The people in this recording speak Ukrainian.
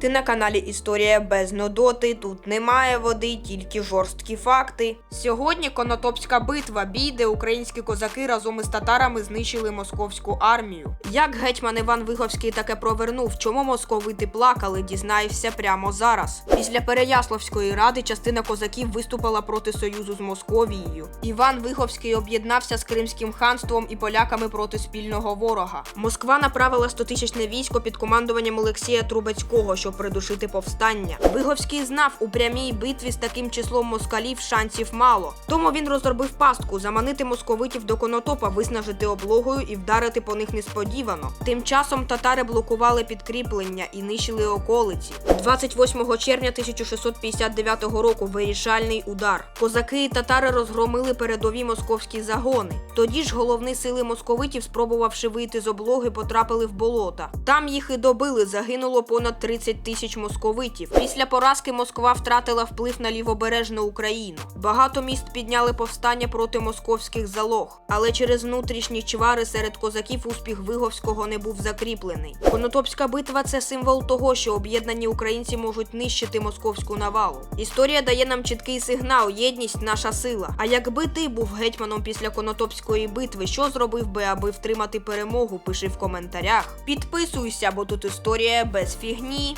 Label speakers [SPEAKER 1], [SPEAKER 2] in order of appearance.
[SPEAKER 1] Ти на каналі Історія без нудоти. Тут немає води, тільки жорсткі факти. Сьогодні Конотопська битва, бій, де українські козаки разом із татарами знищили московську армію. Як гетьман Іван Виговський таке провернув, чому московити плакали, дізнаєшся прямо зараз. Після Переяславської ради частина козаків виступила проти союзу з Московією. Іван Виговський об'єднався з Кримським ханством і поляками проти спільного ворога. Москва направила 100-тисячне військо під командуванням Олексія Трубецького, щоб придушити повстання. Виговський знав, у прямій битві з таким числом москалів шансів мало. Тому він розробив пастку заманити московитів до Конотопа, виснажити облогою і вдарити по них несподівано. Тим часом татари блокували підкріплення і нищили околиці. 28 червня 1659 року вирішальний удар. Козаки і татари розгромили передові московські загони. Тоді ж головні сили московитів, спробувавши вийти з облоги, потрапили в болота. Там їх і добили, загинуло понад 30 тисяч московитів. Після поразки Москва втратила вплив на лівобережну Україну. Багато міст підняли повстання проти московських залог, але через внутрішні чвари серед козаків успіх Виговського не був закріплений. Конотопська битва це символ того, що об'єднані українці можуть нищити московську навалу. Історія дає нам чіткий сигнал: єдність наша сила. А якби ти був гетьманом після Конотопської битви, що зробив би, аби втримати перемогу? Пиши в коментарях. Підписуйся, бо тут історія без фігні.